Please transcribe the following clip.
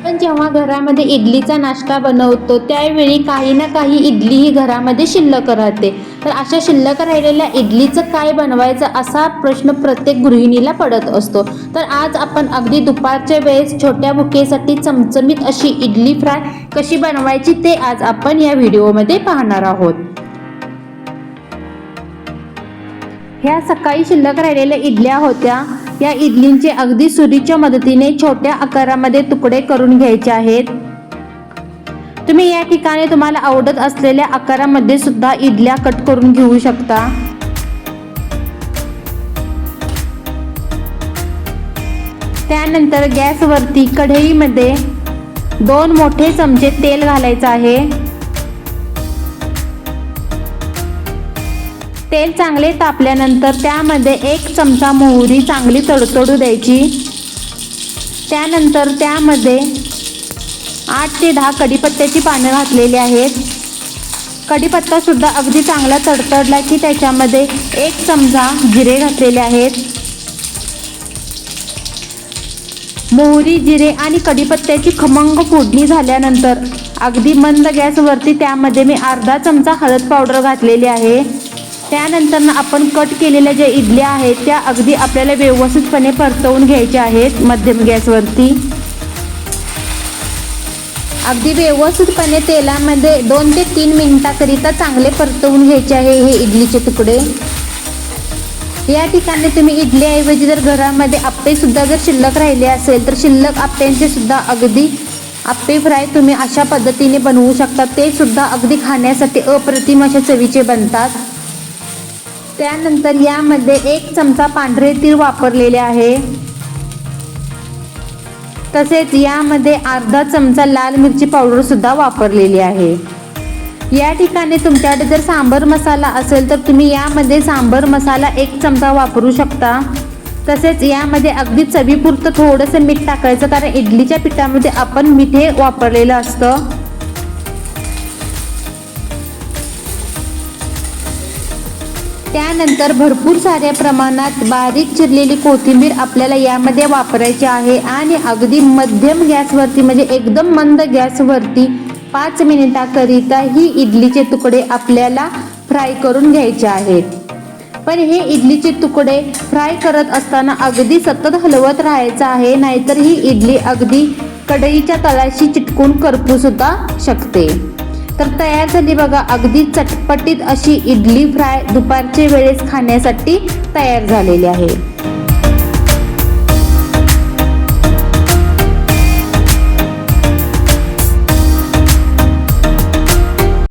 आपण जेव्हा घरामध्ये इडलीचा नाश्ता बनवतो त्यावेळी काही ना काही इडली ही घरामध्ये शिल्लक राहते. तर अशा शिल्लक राहिलेल्या इडलीचं काय बनवायचं असा प्रश्न प्रत्येक गृहिणीला पडत असतो. तर आज आपण अगदी दुपारच्या वेळेस छोट्या बुकेसाठी चमचमीत अशी इडली फ्राय कशी बनवायची ते आज आपण या व्हिडिओमध्ये पाहणार आहोत. ह्या सकाळी शिल्लक राहिलेल्या इडल्या होत्या. या इडलींचे अगदी सुरीच्या मदतीने छोट्या आकारामध्ये तुकडे करून घ्यायचे आहेत. तुम्ही या ठिकाणी तुम्हाला आवडत असलेल्या आकारामध्ये सुद्धा इडल्या कट करून घेऊ शकता. त्यानंतर गॅसवरती कढईमध्ये दोन मोठे चमचे तेल घालायचं आहे. तेल चांगले तापल्यानंतर त्यामध्ये एक चमचा मोहरी चांगली तडतडू द्यायची. त्यानंतर त्यामध्ये आठ ते दहा कढीपत्त्याची पानं घातलेली आहेत. कढीपत्तासुद्धा अगदी चांगला तडतडला की त्याच्यामध्ये एक चमचा जिरे घातलेले आहेत. मोहरी जिरे आणि कढीपत्त्याची खमंग फोडणी झाल्यानंतर अगदी मंद गॅसवरती त्यामध्ये मी अर्धा चमचा हळद पावडर घातलेली आहे. त्यानंतर आपण कट केलेल्या ज्या इडल्या आहेत त्या अगदी आपल्याला व्यवस्थितपणे परतवून घ्यायच्या आहेत मध्यम गॅसवरती. अगदी व्यवस्थितपणे तेलामध्ये दोन ते तीन मिनिटाकरिता चांगले परतवून घ्यायचे आहे हे इडलीचे तुकडे. या ठिकाणी तुम्ही इडलीऐवजी जर घरामध्ये आप्पेसुद्धा जर शिल्लक राहिले असेल तर शिल्लक आप्प्यांचे सुद्धा अगदी आप्पे फ्राय तुम्ही अशा पद्धतीने बनवू शकता. ते सुद्धा अगदी खाण्यासाठी अप्रतिम अशा चवीचे बनतात. त्यानंतर यामध्ये एक चमचा पांढरे तीळ वापरलेले आहे. तसेच यामध्ये अर्धा चमचा लाल मिरची पावडर सुद्धा वापरलेली आहे. या ठिकाणी तुमच्याकडे जर सांबर मसाला असेल तर तुम्ही यामध्ये सांबर मसाला एक चमचा वापरू शकता. तसेच यामध्ये अगदी चवीपुरतं थोडंसं मीठ टाकायचं कारण इडलीच्या पिठामध्ये आपण मीठ हे वापरलेलं असतं. त्यानंतर भरपूर साऱ्या प्रमाणात बारीक चिरलेली कोथिंबीर आपल्याला यामध्ये वापरायची आहे आणि अगदी मध्यम गॅसवरती म्हणजे एकदम मंद गॅसवरती पाच मिनिटाकरिता ही इडलीचे तुकडे आपल्याला फ्राय करून घ्यायचे आहेत. पण हे इडलीचे तुकडे फ्राय करत असताना अगदी सतत हलवत राहायचं आहे नाहीतर ही इडली अगदी कढईच्या तळाशी चिटकून करपू सुद्धा शकते. तर तयार झाली बघा अगदी चटपटीत अशी इडली फ्राय दुपारच्या वेळेस खाण्यासाठी तयार झालेली आहे.